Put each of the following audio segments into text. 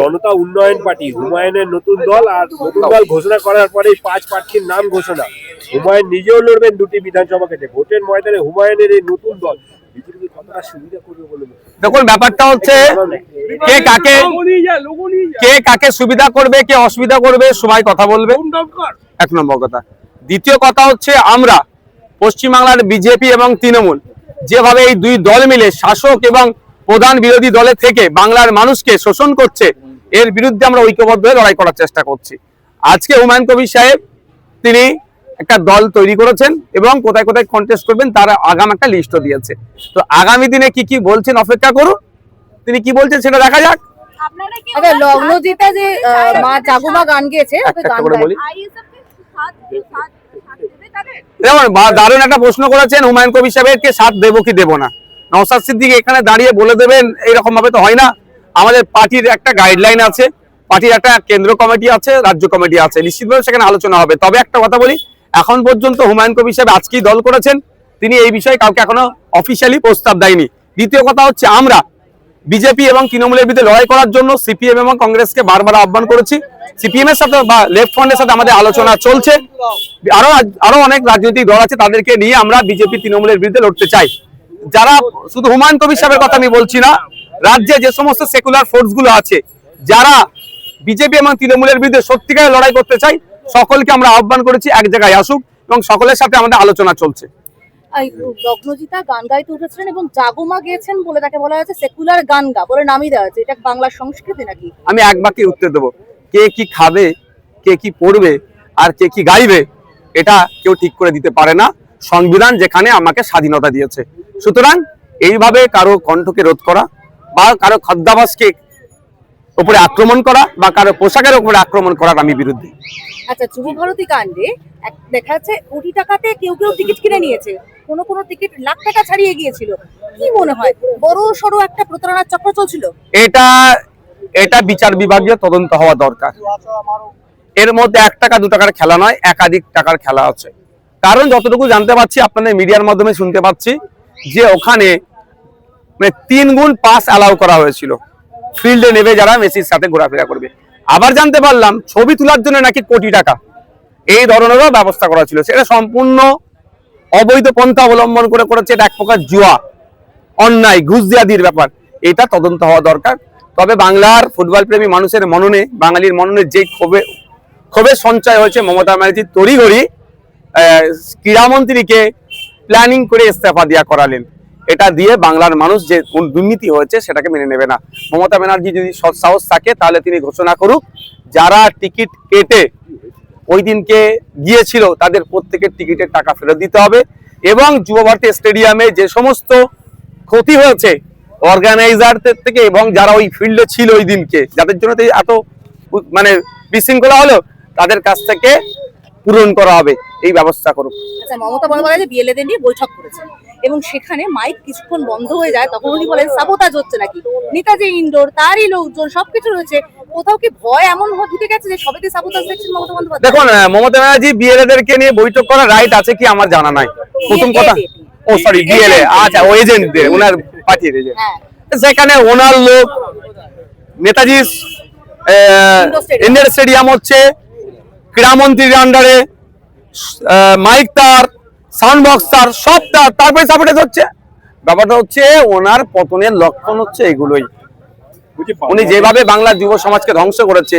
জনতা উন্নয়ন পার্টি হুমায়ুনের নতুন দল আর নতুন দল ঘোষণা করার পরে পাঁচ প্রার্থীর নাম ঘোষণা। হুমায়ুন নিজেও লড়বেন দুটি বিধানসভা কেটে ভোটের ময়দানে হুমায়ুনের এই নতুন দল? দেখুন ব্যাপারটা হচ্ছে কে কাকে কে কাকে সুবিধা করবে কে অসুবিধা করবে সবাই কথা বলবে। এক নম্বর কথা। দ্বিতীয় কথা হচ্ছে আমরা পশ্চিমবাংলার বিজেপি এবং তৃণমূল যেভাবে এই দুই দল মিলে শাসক এবং প্রধান বিরোধী দলে থেকে বাংলার মানুষকে শোষণ করছে এর বিরুদ্ধে আমরা ঐক্যবদ্ধ হয়ে লড়াই করার চেষ্টা করছি। আজকে হুমায়ুন কবির সাহেব তিনি একটা দল তৈরি করেছেন এবং কোথায় কোথায় কন্টেস্ট করবেন তার আগাম একটা লিস্টও দিয়েছে। তো আগামী দিনে কি কি বলছেন অপেক্ষা করুন। তিনি কি বলছেন সেটা দেখা যাক। আপনারা কি আচ্ছা লগ্নজিতা যে মা জাগুমা গান গেয়েছে যেমন বা- দারুণ একটা প্রশ্ন করেছেন হুমায়ুন কবির সাহেবকে সাথ দেবো কি দেবো না। নওসাদ সিদ্দিক এখানে দাঁড়িয়ে বলে দেবেন এইরকম ভাবে তো হয় না। আমাদের পার্টির একটা গাইডলাইন আছে, পার্টির একটা কেন্দ্র কমিটি আছে, রাজ্য কমিটি আছে, নিশ্চিতভাবে সেখানে আলোচনা হবে। তবে একটা কথা বলি, এখন পর্যন্ত হুমায়ুন কবির সাহেব আজকেই দল করেছেন, তিনি এই বিষয়ে কাউকে এখনও অফিসিয়ালি প্রস্তাব দেয়নি। দ্বিতীয় কথা হচ্ছে, আমরা বিজেপি এবং তৃণমূলের বিরুদ্ধে লড়াই করার জন্য সিপিএম এবং কংগ্রেসকে বারবার আহ্বান করেছি। সিপিএম এর সাথে বা লেফট ফ্রন্টের সাথে আমাদের আলোচনা চলছে। আরও আরও অনেক রাজনৈতিক দল আছে, তাদেরকে নিয়ে আমরা বিজেপি তৃণমূলের বিরুদ্ধে লড়তে চাই। যারা শুধু হুমায়ুন কবির সাহেবের কথা আমি বলছি না রাজ্যে যে সমস্ত সেকুলার ফোর্সগুলো আছে যারা বিজেপি এবং তৃণমূলের বিরুদ্ধে সত্যিকারের লড়াই করতে চাই সকলকে আমরা আহ্বান করেছি এক জায়গায় আসুক এবং সকলের সাথে আমাদের আলোচনা চলছে। লগ্নজিতা গান গাইতে উঠেছিলেন এবং জাগুমা গেয়েছেন বলে তাকে বলা হয়েছে সেকুলার গান গা বলে নামই দেওয়া হয়েছে। এটা সংস্কৃতি নাকি? আমি এক উত্তর দেবো। কে কি খাবে কে কি পড়বে আর কে কি গাইবে এটা কেউ ঠিক করে দিতে পারে না। সংবিধান যেখানে আমাকে স্বাধীনতা দিয়েছে। সুতরাং এইভাবে কারও কণ্ঠকে রোধ করা বা কারও খাদ্যাভাসকে উপরে আক্রমণ করা বা কারও পোশাকের উপরে আক্রমণ করার আমি বিরুদ্ধে। আচ্ছা যুব ভারতী কাণ্ডে দেখা যাচ্ছে কোটি টাকাতে কেউ কেউ টিকিট কিনে নিয়েছে। কোনো কোনো টিকিট লাখ টাকা ছাড়িয়ে গিয়েছিল। কি মনে হয়? বড় সড়ো একটা প্রতারণার চক্র চলছিল? এটা এটা বিচার বিভাগীয় তদন্ত হওয়া দরকার। এর মধ্যে এক টাকা দু টাকার খেলা নয় একাধিক টাকার খেলা আছে। কারণ যতটুকু জানতে পারছি আপনাদের মিডিয়ার মাধ্যমে শুনতে পাচ্ছি যে ওখানে মানে তিন গুণ পাস অ্যালাউ করা হয়েছিল। ফিল্ডে নেবে যারা মেসির সাথে ঘোরাফেরা করবে। আবার জানতে পারলাম, ছবি তোলার জন্য নাকি কোটি টাকা। এই ধরনেরও ব্যবস্থা করা ছিল। সেটা সম্পূর্ণ অবৈধ পন্থা অবলম্বন করে করেছে এটা এক প্রকার জুয়া, অন্যায় ঘুষ দিয়াদির ব্যাপার। এটা তদন্ত হওয়া দরকার। তবে বাংলার ফুটবল প্রেমী মানুষের মননে, বাঙালির মননে যে ক্ষোভে, ক্ষোভের সঞ্চয় হয়েছে মমতা ব্যানার্জির তড়িঘড়ি ক্রীড়ামন্ত্রীকে প্ল্যানিং করে ইস্তফা দেওয়া করালেন। এটা দিয়ে বাংলার মানুষ যে কোন দুর্নীতি হয়েছে সেটাকে মেনে নেবে না। মমতা ব্যানার্জি যদি সৎ সাহস থাকে, তাহলে তিনি ঘোষণা করুক, যারা টিকিট কেটে ওই দিনকে গিয়েছিল, তাদের প্রত্যেকের টিকিটের টাকা ফেরত দিতে হবে এবং যুব ভারতী স্টেডিয়ামে যে সমস্ত ক্ষতি হয়েছে, অর্গানাইজারদের থেকে এবং যারা ওই ফিল্ডে ছিল ওই দিনকে, যাদের জন্য এত মানে বিশৃঙ্খলা হলো, তাদের কাছ থেকে পূরণ করা হবে এই ব্যবস্থা করুক আচ্ছা মমতা বন্দ্যোপাধ্যায় বিএলএদের নিয়ে বৈঠক করেছেন এবং সেখানে মাইক কিছুক্ষণ বন্ধ হয়ে যায় তখন উনি বলেন সাবোতাজ হচ্ছে নাকি? নেতাজি ইন্ডোর তারই লোকজন সবকিছু রয়েছে। কোথাও কি ভয় এমন ঢুকে গেছে যে সবেতে সাবোতাজ দেখছেন মমতা বন্দ্যোপাধ্যায়? দেখুন মমতা ব্যানার্জি বিএলএদেরকে নিয়ে বৈঠক করার রাইট আছে কি আমার জানা নাই। প্রথম কথা ও সরি বিএলএ আচ্ছা ও এজেন্টদের ওনার পাঠিয়ে এজেন্ট হ্যাঁ। সেখানে ওনার লোক নেতাজি ইন্ডিয়ান স্টেডিয়াম হচ্ছে ক্রীড়ামন্ত্রীর আন্ডারে মাইক তার সাউন্ড বক্স তার, সব তার, তারপরে সাপোর্টেজ হচ্ছে ব্যাপারটা হচ্ছে ওনার পতনের লক্ষণ হচ্ছে এগুলোই। উনি যেভাবে বাংলা যুব সমাজকে ধ্বংস করেছে,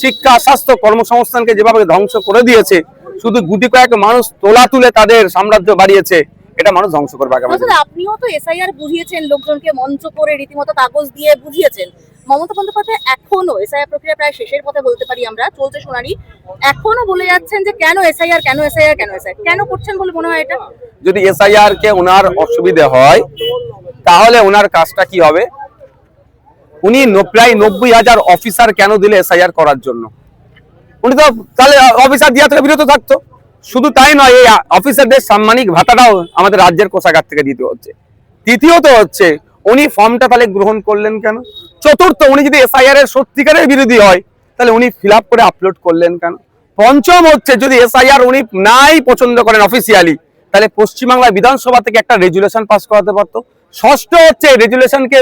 শিক্ষা, স্বাস্থ্য, কর্মসংস্থানকে যেভাবে ধ্বংস করে দিয়েছে, শুধু গুটি কয়েক মানুষ তোলা তুলে তাদের সাম্রাজ্য বাড়িয়েছে এটা মানুষ ধ্বংস করবে আগামী দিনে। আপনিও তো এসআইআর বুঝিয়েছেন লোকজনকে মঞ্চ করে রীতিমতো কাগজ দিয়ে বুঝিয়েছেন। মমতা বন্দ্যোপাধ্যায় এখনও এসআইআর প্রক্রিয়া প্রায় শেষের পথে বলতে পারি আমরা চলছে শুনানি। এখনও বলে যাচ্ছেন যে কেন এসআইআর কেন এসআইআর কেন এসআইআর কেন করছেন বলে মনে হয় এটা? যদি এসআইআর কে ওনার অসুবিধে হয় তাহলে ওনার কাজটা কি হবে? উনি প্রায় নব্বই হাজার অফিসার কেন দিলে এসআইআর করার জন্য? উনি তো তাহলে অফিসার দিয়া থেকে বিরত থাকতো। শুধু তাই নয়, এই অফিসারদের সাম্মানিক ভাতাটাও আমাদের রাজ্যের কোষাগার থেকে দিতে হচ্ছে। তৃতীয়ত হচ্ছে, উনি ফর্মটা তাহলে গ্রহণ করলেন কেন? চতুর্থ, উনি যদি এসআইআর এর সত্যিকারের বিরোধী হয়, তাহলে উনি ফিল করে আপলোড করলেন কেন? পঞ্চম হচ্ছে, যদি এসআইআর উনি নাই পছন্দ করেন অফিসিয়ালি তাহলে পশ্চিমবাংলা বিধানসভা থেকে একটা রেজুলেশন পাস করাতে পারতো। ষষ্ঠ হচ্ছে রেজুলেশনকে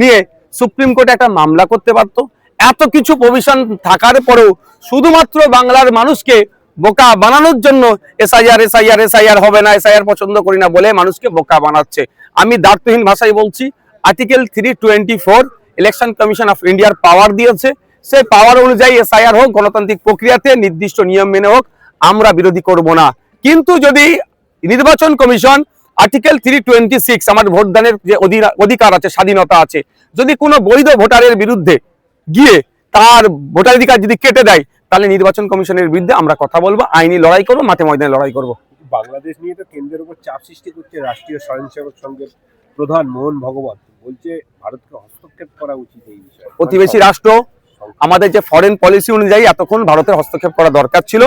নিয়ে সুপ্রিম কোর্টে একটা মামলা করতে পারতো। এত কিছু প্রভিশন থাকার পরেও শুধুমাত্র বাংলার মানুষকে বোকা বানানোর জন্য এসআইআর এসআইআর এসআইআর হবে না, এসআইআর পছন্দ করি না বলে মানুষকে বোকা বানাচ্ছে। আমি দার্থহীন ভাষায় বলছি article three twenty four election commission of ইন্ডিয়ার পাওয়ার দিয়েছে। সেই পাওয়ার অনুযায়ী এসআইআর হোক, গণতান্ত্রিক প্রক্রিয়াতে নির্দিষ্ট নিয়ম মেনে হোক, আমরা বিরোধী করব না। কিন্তু যদি নির্বাচন commission article three twenty six আমার ভোটদানের যে অধি- অধিকার আছে, স্বাধীনতা আছে, যদি কোনো বৈধ ভোটারের বিরুদ্ধে গিয়ে তার ভোটাধিকার যদি কেটে দেয় তাহলে নির্বাচন কমিশনের বিরুদ্ধে আমরা কথা বলব আইনি লড়াই করব মাঠে ময়দানে লড়াই করব। বাংলাদেশ নিয়ে তো কেন্দ্রের উপর চাপ সৃষ্টি করছে রাষ্ট্রীয় স্বয়ংসেবক সংঘের প্রধান মোহন ভগবত। বলছে ভারতকে হস্তক্ষেপ করা উচিত এই বিষয়ে। প্রতিবেশী রাষ্ট্র আমাদের যে ফরেন পলিসি অনুযায়ী এতক্ষণ ভারতের হস্তক্ষেপ করা দরকার ছিল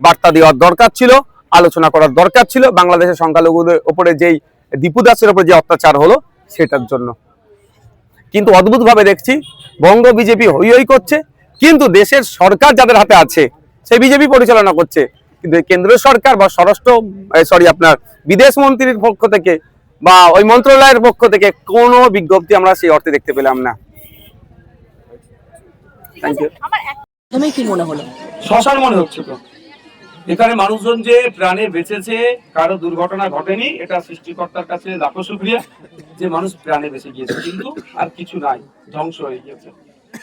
বার্তা দেওয়ার দরকার ছিল আলোচনা করার দরকার ছিল বাংলাদেশের সংখ্যালঘুদের উপরে যেই দীপু দাসের উপরে যে অত্যাচার হলো সেটার জন্য। কিন্তু অদ্ভুতভাবে দেখছি বঙ্গ বিজেপি হই হই করছে কিন্তু দেশের সরকার যাদের হাতে আছে সে বিজেপি পরিচালনা করছে। কিন্তু এই কেন্দ্রীয় সরকার বা স্বরাষ্ট্র সরি আপনার বিদেশ মন্ত্রীর পক্ষ থেকে বা ওই মন্ত্রণালয়ের পক্ষ থেকে কোনো বিজ্ঞপ্তি আমরা সেই অর্থে দেখতে পেলাম না। কি মনে হলো? শ্মশান মনে হচ্ছে তো। এখানে মানুষজন যে প্রাণে বেঁচেছে কারও দুর্ঘটনা ঘটেনি এটা সৃষ্টিকর্তার কাছে লাখো শুক্রিয়া যে মানুষ প্রাণে বেঁচে গিয়েছে। কিন্তু আর কিছু নাই ধ্বংস হয়ে গিয়েছে।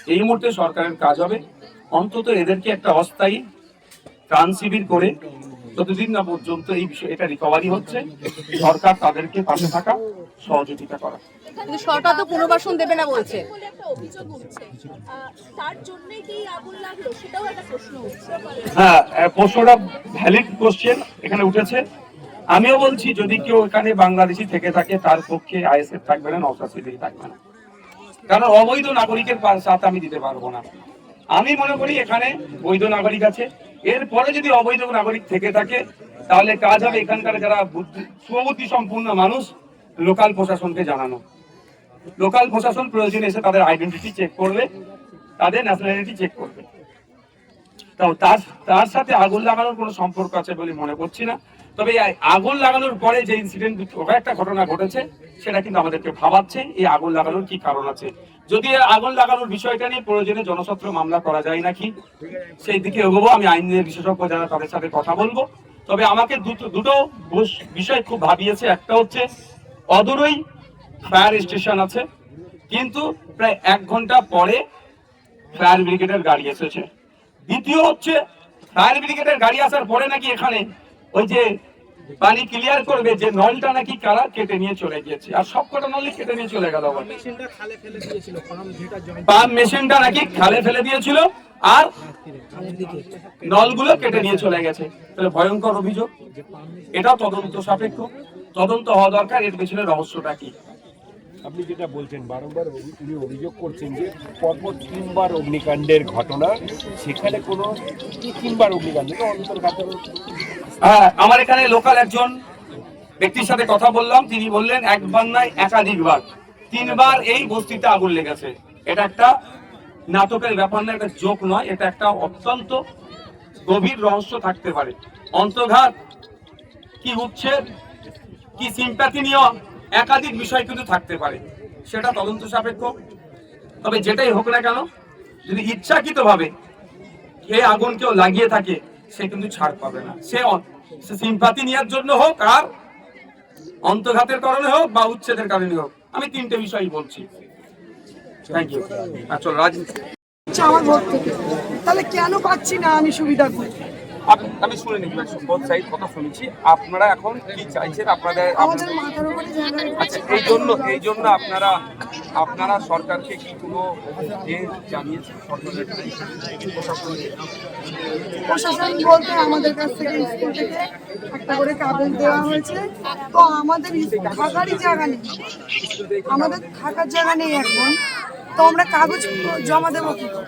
এই মুহূর্তে সরকারের কাজ হবে। অন্তত এদেরকে একটা অস্থায়ী ত্রাণ শিবির করে যতদিন না পর্যন্ত এই বিষয় এটা রিকভারি হচ্ছে সরকার তাদেরকে পাশে থাকা সহযোগিতা করা। কিন্তু সরকার তো পুনর্বাসন দেবে না বলছে। বলে একটা অভিযোগ উঠছে। আহ, তার জন্যই কি আগুন লাগল সেটাও একটা প্রশ্ন উঠছে। হ্যাঁ প্রশ্নটা ভ্যালিড কোশ্চেন এখানে উঠেছে। আমিও বলছি যদি কেউ এখানে বাংলাদেশি থেকে থাকে তার পক্ষে আইএসএফ থাকবে না সিদ্দিকী থাকবে না। কারণ অবৈধ নাগরিকের সাথ আমি দিতে পারব না। আমি মনে করি এখানে বৈধ নাগরিক আছে। এরপরে যদি অবৈধ নাগরিক থেকে থাকে, তাহলে কাজ হবে এখানকার যারা সুবুদ্ধি সম্পূর্ণ মানুষ, লোকাল প্রশাসনকে জানানো। লোকাল প্রশাসন প্রয়োজনে এসে তাদের আইডেন্টিটি চেক করবে, তাদের ন্যাশনালিটি চেক করবে। তো তার তার সাথে আগুন লাগানোর কোনো সম্পর্ক আছে বলে মনে করছি না। তবে আগুন লাগানোর পরে যে ইনসিডেন্ট একটা ঘটনা ঘটেছে, সেটা কিন্তু আমাদেরকে ভাবাচ্ছে, এই আগুন লাগানোর কি কারণ আছে। যদি আগুন লাগানোর বিষয়টা নিয়ে প্রয়োজনে জনস্বার্থ মামলা করা যায় নাকি, সেই দিকে এগোবো, আমি আইনের বিশেষজ্ঞ যারা তাদের সাথে কথা বলব। তবে আমাকে দুটো দুটো বিষয় খুব ভাবিয়েছে, একটা হচ্ছে, অদূরই ফায়ার স্টেশন আছে, কিন্তু প্রায় এক ঘণ্টা পরে ফায়ার ব্রিগেডের গাড়ি এসেছে। দ্বিতীয় হচ্ছে, ফায়ার ব্রিগেডের গাড়ি আসার পরে নাকি এখানে ওই যে পানি ক্লিয়ার করবে যে নলটা নাকি কারা কেটে নিয়ে চলে গিয়েছে। আর সবকটা নলই কেটে নিয়ে চলে গেল পাম্প মেশিনটা নাকি খালে ফেলে দিয়েছিল আর নলগুলো কেটে নিয়ে চলে গেছে। তাহলে ভয়ঙ্কর অভিযোগ। এটাও তদন্ত সাপেক্ষ। তদন্ত হওয়া দরকার এর পেছনে রহস্যটা কি? আপনি যেটা বলছেন বারংবার তিনি অভিযোগ করছেন যে পরপর তিনবার অগ্নিকাণ্ডের ঘটনা সেখানে কোনো তিনবার অগ্নিকাণ্ড? অন্তর্ঘাতের হ্যাঁ আমার এখানে লোকাল একজন ব্যক্তির সাথে কথা বললাম, তিনি বললেন একবার নয় একাধিকবার, তিনবার এই বস্তিতে আগুন লেগেছে। এটা একটা নাটকের ব্যাপার না একটা জোক নয়, এটা একটা অত্যন্ত গভীর রহস্য থাকতে পারে। অন্তর্ঘাত, কি উচ্ছেদ কি সিম্প্যাথি নিয়ে একাধিক বিষয় কিন্তু থাকতে পারে। সেটা তদন্ত সাপেক্ষ। তবে যেটাই হোক না কেন, যদি ইচ্ছাকৃত ভাবে এই আগুন কেউ লাগিয়ে থাকে সে কিন্তু ছাড় পাবে না। সে সে সিম্পাতি নেওয়ার জন্য হোক আর অন্তর্ঘাতের কারণে হোক বা উচ্ছেদের কারণে হোক। আমি তিনটে বিষয়ই বলছি। থ্যাংক ইউ চল রাজনীতি। আমার ভোট থেকে। তাহলে কেন পাচ্ছি না আমি আপ- আমি শুনে নিচ্ছি বোধ সাইড কথা শুনেছি। আপনারা এখন কি চাইছেন? আপনাদের আচ্ছা এই জন্য এই জন্য আপনারা আপনারা সরকারকে কি কোনো জানিয়েছেন? সরকারের প্রশাসন বলতে আমাদের কাছ থেকে স্কুল থেকে একটা করে কাগজ দেওয়া হয়েছে। তো আমাদের থাকারই জায়গা নেই। আমাদের থাকার জায়গা নেই এখন। তো আমরা কাগজ জমা দেবো কি করে?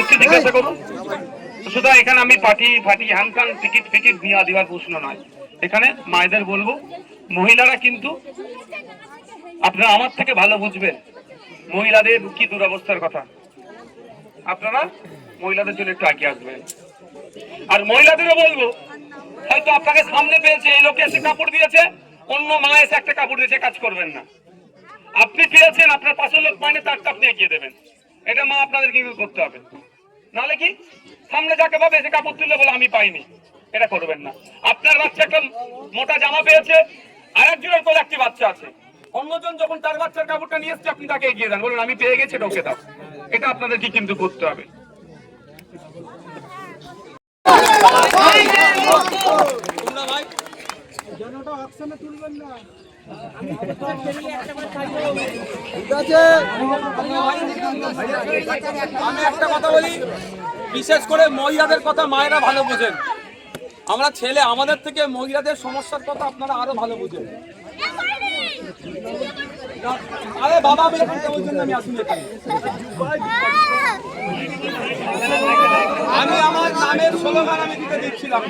একটু জিজ্ঞাসা করুন। সুতরাং এখানে আমি পার্টি ফাটি হ্যানকান টিকিট ফিকিট নিয়ে দিবার প্রশ্ন নয়। এখানে মায়েদের বলব মহিলারা কিন্তু আপনারা আমার থেকে ভালো বুঝবেন মহিলাদের কি দুরবস্থার কথা। আপনারা মহিলাদের জন্য একটু আগে আসবেন। আর মহিলাদেরও বলব হয়তো আপনাকে সামনে পেয়েছে এই লোকে এসে কাপড় দিয়েছে অন্য মা এসে একটা কাপড় দিয়েছে কাজ করবেন না। আপনি পেয়েছেন আপনার পাশের লোক পায়নি তারটা আপনি এগিয়ে দেবেন। এটা মা আপনাদের কিন্তু করতে হবে। নাহলে কি? সামনে যাকে পাবে সে কাপড় তুললে বলে আমি পাইনি। এটা করবেন না। আপনার বাচ্চা একটা মোটা জামা পেয়েছে আর একজনের কোলে একটি বাচ্চা আছে। অন্যজন যখন তার বাচ্চার কাপড়টা নিয়ে এসছে আপনি তাকে এগিয়ে দেন। বলুন আমি পেয়ে গেছি এটা ওকে দাও। এটা আপনাদেরকে কিন্তু করতে হবে। আমি একটা কথা বলি, বিশেষ করে মহিলাদের কথা মায়েরা ভালো বোঝেন। আমরা ছেলে, আমাদের থেকে মহিলাদের সমস্যার কথা আপনারা আরও ভালো বুঝেন। আরে বাবা বলছেন আমি আসুন আমি আমার নামের স্লোগান আমি দিতে দিচ্ছিলাম।